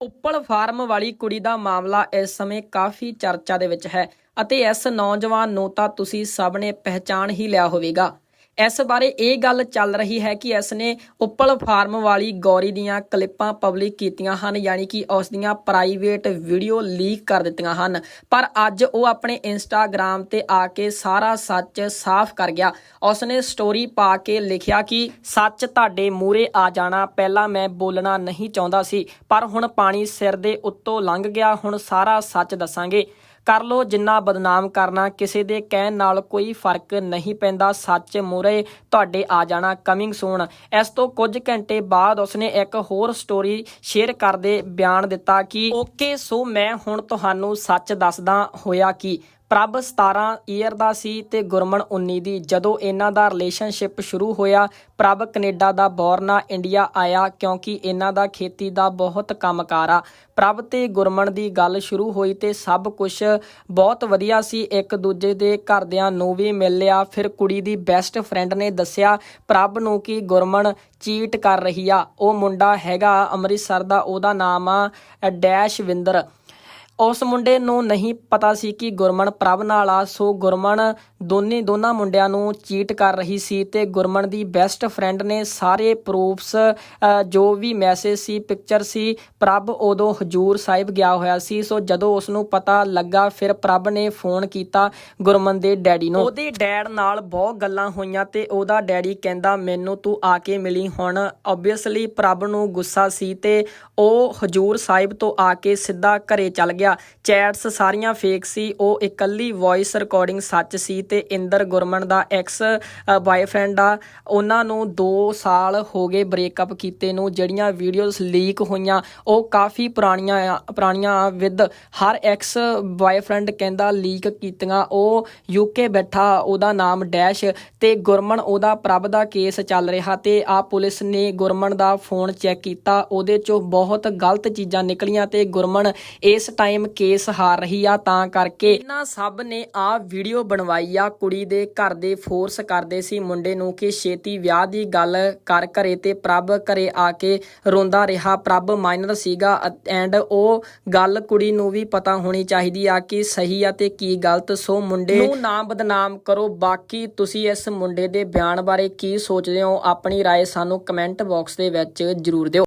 Uppal farm ਵਾਲੀ ਕੁੜੀ ਦਾ ਮਾਮਲਾ ਇਸ ਸਮੇਂ ਕਾਫੀ ਚਰਚਾ ਦੇ ਵਿੱਚ ਹੈ ਅਤੇ ਇਸ ਨੌਜਵਾਨ ਨੂੰ ਤਾਂ ਤੁਸੀਂ ਸਭ ਨੇ ਪਹਿਚਾਣ ਹੀ ਲਿਆ ਹੋਵੇਗਾ। ਇਸ ਬਾਰੇ ਇਹ ਗੱਲ ਚੱਲ ਰਹੀ ਹੈ ਕਿ ਇਸ ਨੇ ਉੱਪਲ ਫਾਰਮ ਵਾਲੀ ਗੌਰੀ ਦੀਆਂ ਕਲਿੱਪਾਂ ਪਬਲਿਕ ਕੀਤੀਆਂ ਹਨ, ਯਾਨੀ ਕਿ ਉਸ ਦੀਆਂ ਪ੍ਰਾਈਵੇਟ ਵੀਡੀਓ ਲੀਕ ਕਰ ਦਿੱਤੀਆਂ ਹਨ। ਪਰ ਅੱਜ ਉਹ ਆਪਣੇ ਇੰਸਟਾਗ੍ਰam ਤੇ ਆ ਕੇ ਸਾਰਾ ਸੱਚ ਸਾਫ਼ ਕਰ ਗਿਆ। ਉਸ ਨੇ ਸਟੋਰੀ ਪਾ ਕੇ ਲਿਖਿਆ ਕਿ, ਸੱਚ ਤੁਹਾਡੇ ਮੂਹਰੇ ਆ ਜਾਣਾ, ਪਹਿਲਾਂ ਮੈਂ ਬੋਲਣਾ ਨਹੀਂ ਚਾਹੁੰਦਾ ਸੀ, ਪਰ ਹੁਣ ਪਾਣੀ ਸਿਰ ਦੇ ਉੱਤੋਂ ਲੰਘ ਗਿਆ, ਹੁਣ ਸਾਰਾ ਸੱਚ ਦੱਸਾਂਗੇ। ਕਰ ਲੋ ਜਿੰਨਾ ਬਦਨਾਮ ਕਰਨਾ, ਕਿਸੇ ਦੇ ਕਹਿਣ ਨਾਲ ਕੋਈ ਫ਼ਰਕ ਨਹੀਂ ਪੈਂਦਾ। ਸੱਚ ਮੂਹਰੇ ਤੁਹਾਡੇ ਆ ਜਾਣਾ ਕਮਿੰਗ ਸੂਨ ਇਸ ਤੋਂ ਕੁਝ ਘੰਟੇ ਬਾਅਦ ਉਸਨੇ ਇੱਕ ਹੋਰ ਸਟੋਰੀ ਸ਼ੇਅਰ ਕਰਦੇ ਬਿਆਨ ਦਿੱਤਾ ਕਿ ਓਕੇ ਸੋ ਮੈਂ ਹੁਣ ਤੁਹਾਨੂੰ ਸੱਚ ਦੱਸਦਾ ਹੋਇਆ ਕਿ ਪ੍ਰਭ 17 ਈਅਰ ਦਾ ਸੀ ਤੇ ਗੁਰਮਨ 19 ਦੀ। ਜਦੋਂ ਇਹਨਾਂ ਦਾ ਰਿਲੇਸ਼ਨਸ਼ਿਪ ਸ਼ੁਰੂ ਹੋਇਆ, ਪ੍ਰਭ ਕੈਨੇਡਾ ਦਾ ਬੋਰਨਾ ਇੰਡੀਆ ਆਇਆ ਕਿਉਂਕਿ ਇਹਨਾਂ ਦਾ ਖੇਤੀ ਦਾ ਬਹੁਤ ਕੰਮਕਾਰ ਆ। ਪ੍ਰਭ ਤੇ ਗੁਰਮਨ ਦੀ ਗੱਲ ਸ਼ੁਰੂ ਹੋਈ ਤੇ ਸਭ ਕੁਝ ਬਹੁਤ ਵਧੀਆ ਸੀ। ਇੱਕ ਦੂਜੇ ਦੇ ਘਰਦਿਆਂ ਨੂੰ ਵੀ ਮਿਲ ਲਿਆ। ਫਿਰ ਕੁੜੀ ਦੀ ਬੈਸਟ ਫਰੈਂਡ ਨੇ ਦੱਸਿਆ, ਪ੍ਰਭ ਨੂੰ ਕਿ ਗੁਰਮਨ ਚੀਟ ਕਰ ਰਹੀ ਆ। ਉਹ ਮੁੰਡਾ ਹੈਗਾ ਅੰਮ੍ਰਿਤਸਰ ਦਾ, ਉਹਦਾ ਨਾਮ ਆ ਡੈਸ਼ਵਿੰਦਰ ਉਸ ਮੁੰਡੇ ਨੂੰ ਨਹੀਂ ਪਤਾ ਸੀ ਕਿ ਗੁਰਮਨ ਪ੍ਰਭ ਨਾਲ ਆ, ਸੋ ਗੁਰਮਨ ਦੋਨੇ, ਦੋਨਾਂ ਮੁੰਡਿਆਂ ਨੂੰ ਚੀਟ ਕਰ ਰਹੀ ਸੀ ਤੇ ਗੁਰਮਨ ਦੀ ਬੈਸਟ ਫਰੈਂਡ ਨੇ ਸਾਰੇ ਪ੍ਰੂਫਸ ਜੋ ਵੀ ਮੈਸੇਜ ਸੀ ਪਿਕਚਰ ਸੀ, ਪ੍ਰਭ ਉਦੋਂ ਹਜੂਰ ਸਾਹਿਬ ਗਿਆ ਹੋਇਆ ਸੀ, ਸੋ ਜਦੋਂ ਉਸ ਨੂੰ ਪਤਾ ਲੱਗਾ, ਫਿਰ ਪ੍ਰਭ ਨੇ ਫੋਨ ਕੀਤਾ ਗੁਰਮਨ ਦੇ ਡੈਡੀ ਨੂੰ। ਉਹਦੇ ਡੈਡ ਨਾਲ ਬਹੁਤ ਗੱਲਾਂ ਹੋਈਆਂ ਤੇ ਉਹਦਾ ਡੈਡੀ ਕਹਿੰਦਾ, ਮੈਨੂੰ ਤੂੰ ਆ ਕੇ ਮਿਲੀ ਹੁਣ। ਆਬਵੀਅਸਲੀ ਪ੍ਰਭ ਨੂੰ ਗੁੱਸਾ ਸੀ ਤੇ ਉਹ ਹਜੂਰ ਸਾਹਿਬ ਤੋਂ ਆ ਕੇ ਸਿੱਧਾ ਘਰੇ ਚੱਲ ਗਿਆ। ਚੈਟਸ ਸਾਰੀਆਂ ਫੇਕ ਸੀ। ਉਹ ਇਕੱਲੀ ਵੌਇਸ ਰਿਕਾਰਡਿੰਗ ਸੱਚ ਸੀ ਤੇ ਇੰਦਰ ਗੁਰਮਨ ਦਾ ਐਕਸ ਬਾਇਫ੍ਰੈਂਡ ਆ। ਉਹਨਾਂ ਨੂੰ 2 ਸਾਲ ਹੋ ਗਏ ਬ੍ਰੇਕਅਪ ਕੀਤੇ ਨੂੰ, ਜਿਹੜੀਆਂ ਵੀਡੀਓਜ਼ ਲੀਕ ਹੋਈਆਂ, ਉਹ ਕਾਫੀ ਪੁਰਾਣੀਆਂ ਆ, ਪੁਰਾਣੀਆਂ ਵਿਦ ਹਰ ਐਕਸ ਬਾਇਫ੍ਰੈਂਡ ਕਹਿੰਦਾ ਲੀਕ ਕੀਤੀਆਂ, ਉਹ ਯੂਕੇ ਬੈਠਾ, ਉਹਦਾ ਨਾਮ ਡੈਸ਼ ਤੇ ਗੁਰਮਨ ਉਹਦਾ ਪ੍ਰਭ ਦਾ ਕੇਸ ਚੱਲ ਰਿਹਾ ਤੇ ਆ ਪੁਲਿਸ ਨੇ ਗੁਰਮਨ ਦਾ ਫੋਨ ਚੈੱਕ ਕੀਤਾ। ਉਹਦੇ ਚੋਂ ਬਹੁਤ ਗਲਤ ਚੀਜ਼ਾਂ ਨਿਕਲੀਆਂ ਤੇ ਗੁਰਮਨ ਇਸ ਟਾਈਮ ਟਾਈਮ ਕੇਸ ਹਾਰ ਰਹੀ ਆ ਤਾਂ ਕਰਕੇ ਇਹਨਾਂ ਸਭ ਨੇ ਆ ਵੀਡੀਓ ਬਣਵਾਈ ਆ ਕੁੜੀ ਦੇ ਘਰ ਦੇ ਫੋਰਸ ਕਰਦੇ ਸੀ ਮੁੰਡੇ ਨੂੰ ਕਿ ਛੇਤੀ ਵਿਆਹ ਦੀ ਗੱਲ ਕਰ ਘਰੇ ਤੇ ਪ੍ਰਭ ਘਰੇ ਆ ਕੇ ਰੋਂਦਾ ਰਿਹਾ ਪ੍ਰਭ ਮਾਈਨਰ ਸੀਗਾ ਐਂਡ ਉਹ ਗੱਲ ਕੁੜੀ ਨੂੰ ਵੀ ਪਤਾ ਹੋਣੀ ਚਾਹੀਦੀ ਆ ਕਿ ਸਹੀ ਆ ਤੇ ਕੀ ਗਲਤ ਸੋ ਮੁੰਡੇ ਨੂੰ ਨਾ ਬਦਨਾਮ ਕਰੋ ਬਾਕੀ ਤੁਸੀਂ ਇਸ ਮੁੰਡੇ ਦੇ ਬਿਆਨ ਬਾਰੇ ਕੀ ਸੋਚਦੇ ਹੋ ਆਪਣੀ رائے ਸਾਨੂੰ ਕਮੈਂਟ ਬਾਕਸ ਦੇ ਵਿੱਚ ਜਰੂਰ ਦਿਓ